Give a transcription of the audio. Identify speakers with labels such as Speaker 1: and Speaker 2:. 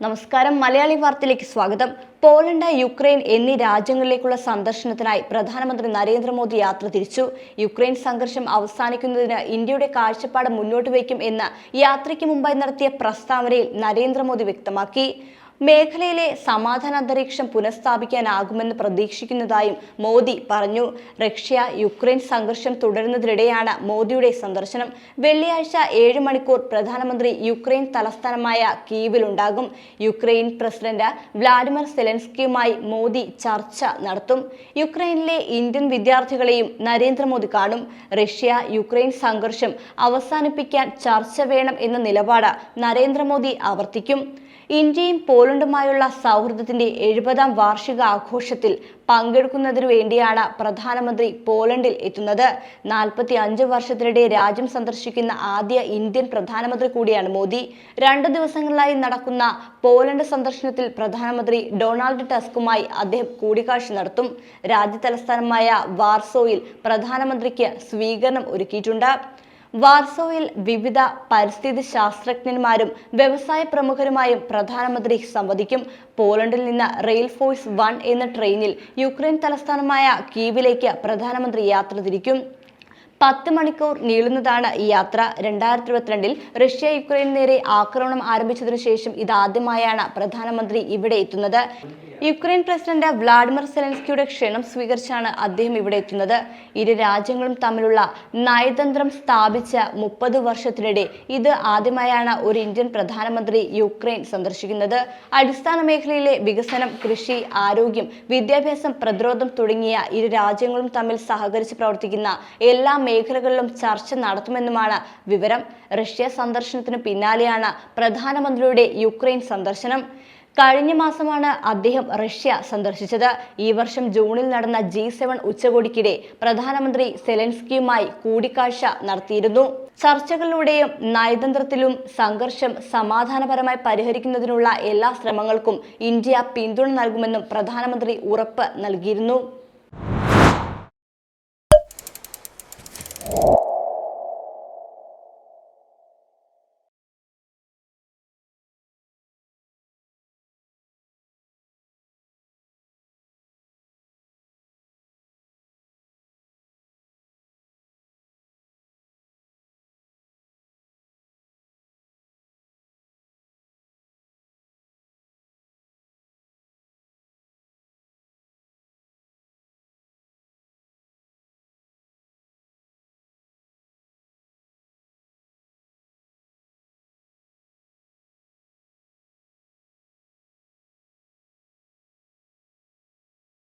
Speaker 1: നമസ്കാരം. മലയാളി വാർത്തയിലേക്ക് സ്വാഗതം. പോളണ്ട് യുക്രൈൻ എന്നീ രാജ്യങ്ങളിലേക്കുള്ള സന്ദർശനത്തിനായി പ്രധാനമന്ത്രി നരേന്ദ്രമോദി യാത്ര തിരിച്ചു. യുക്രൈൻ സംഘർഷം അവസാനിക്കുന്നതിന് ഇന്ത്യയുടെ കാഴ്ചപ്പാട് മുന്നോട്ട് വയ്ക്കും എന്ന് യാത്രയ്ക്ക് മുമ്പായി നടത്തിയ പ്രസ്താവനയിൽ നരേന്ദ്രമോദി വ്യക്തമാക്കി. മേഖലയിലെ സമാധാന അന്തരീക്ഷം പുനഃസ്ഥാപിക്കാനാകുമെന്ന് പ്രതീക്ഷിക്കുന്നതായും മോദി പറഞ്ഞു. റഷ്യ യുക്രൈൻ സംഘർഷം തുടരുന്നതിനിടെയാണ് മോദിയുടെ സന്ദർശനം. വെള്ളിയാഴ്ച ഏഴ് മണിക്കൂർ പ്രധാനമന്ത്രി യുക്രൈൻ തലസ്ഥാനമായ കീവിലുണ്ടാകും. യുക്രൈൻ പ്രസിഡന്റ് വ്ളാഡിമിർ സെലൻസ്കിയുമായി മോദി ചർച്ച നടത്തും. യുക്രൈനിലെ ഇന്ത്യൻ വിദ്യാർത്ഥികളെയും നരേന്ദ്രമോദി കാണും. റഷ്യ യുക്രൈൻ സംഘർഷം അവസാനിപ്പിക്കാൻ ചർച്ച വേണം എന്ന നിലപാട് നരേന്ദ്രമോദി ആവർത്തിക്കും. ഇന്ത്യയും പോളണ്ടുമായുള്ള സൗഹൃദത്തിന്റെ എഴുപതാം വാർഷിക ആഘോഷത്തിൽ പങ്കെടുക്കുന്നതിനു വേണ്ടിയാണ് പ്രധാനമന്ത്രി പോളണ്ടിൽ എത്തുന്നത്. നാൽപ്പത്തി അഞ്ച് വർഷത്തിനിടെ രാജ്യം സന്ദർശിക്കുന്ന ആദ്യ ഇന്ത്യൻ പ്രധാനമന്ത്രി കൂടിയാണ് മോദി. രണ്ട് ദിവസങ്ങളിലായി നടക്കുന്ന പോളണ്ട് സന്ദർശനത്തിൽ പ്രധാനമന്ത്രി ഡൊണാൾഡ് ടസ്കുമായി അദ്ദേഹം കൂടിക്കാഴ്ച നടത്തും. രാജ്യ വാർസോയിൽ പ്രധാനമന്ത്രിക്ക് സ്വീകരണം ഒരുക്കിയിട്ടുണ്ട്. വാർസോയിൽ വിവിധ പരിസ്ഥിതി ശാസ്ത്രജ്ഞന്മാരും വ്യവസായ പ്രമുഖരുമായും പ്രധാനമന്ത്രി സംവദിക്കും. പോളണ്ടിൽ നിന്ന് റെയിൽ ഫോഴ്സ് വൺ എന്ന ട്രെയിനിൽ യുക്രൈൻ തലസ്ഥാനമായ കീവിലേക്ക് പ്രധാനമന്ത്രി യാത്ര തിരിക്കും. പത്ത് മണിക്കൂർ നീളുന്നതാണ് ഈ യാത്ര. രണ്ടായിരത്തി ഇരുപത്തിരണ്ടിൽ റഷ്യ യുക്രൈൻ നേരെ ആക്രമണം ആരംഭിച്ചതിനു ശേഷം ഇതാദ്യമായാണ് പ്രധാനമന്ത്രി ഇവിടെ എത്തുന്നത്. യുക്രൈൻ പ്രസിഡന്റ് വ്ളാഡിമിർ സെലൻസ്കിയുടെ ക്ഷണം സ്വീകരിച്ചാണ് അദ്ദേഹം ഇവിടെ എത്തുന്നത്. ഇരു രാജ്യങ്ങളും തമ്മിലുള്ള നയതന്ത്രം സ്ഥാപിച്ച മുപ്പത് വർഷത്തിനിടെ ഇത് ആദ്യമായാണ് ഒരു ഇന്ത്യൻ പ്രധാനമന്ത്രി യുക്രൈൻ സന്ദർശിക്കുന്നത്. അടിസ്ഥാന മേഖലയിലെ വികസനം കൃഷി ആരോഗ്യം വിദ്യാഭ്യാസം പ്രതിരോധം തുടങ്ങിയ ഇരു രാജ്യങ്ങളും തമ്മിൽ സഹകരിച്ച് പ്രവർത്തിക്കുന്ന എല്ലാ മേഖലകളിലും ചർച്ച നടത്തുമെന്നുമാണ് വിവരം. റഷ്യ സന്ദർശനത്തിന് പിന്നാലെയാണ് പ്രധാനമന്ത്രിയുടെ യുക്രൈൻ സന്ദർശനം. കഴിഞ്ഞ മാസമാണ് അദ്ദേഹം റഷ്യ സന്ദർശിച്ചത്. ഈ വർഷം ജൂണിൽ നടന്ന ജി സെവൻ ഉച്ചകോടിക്കിടെ പ്രധാനമന്ത്രി സെലൻസ്കിയുമായി കൂടിക്കാഴ്ച നടത്തിയിരുന്നു. ചർച്ചകളിലൂടെയും നയതന്ത്രത്തിലും സംഘർഷം സമാധാനപരമായി പരിഹരിക്കുന്നതിനുള്ള എല്ലാ ശ്രമങ്ങൾക്കും ഇന്ത്യ പിന്തുണ നൽകുമെന്നും പ്രധാനമന്ത്രി ഉറപ്പ് നൽകിയിരുന്നു.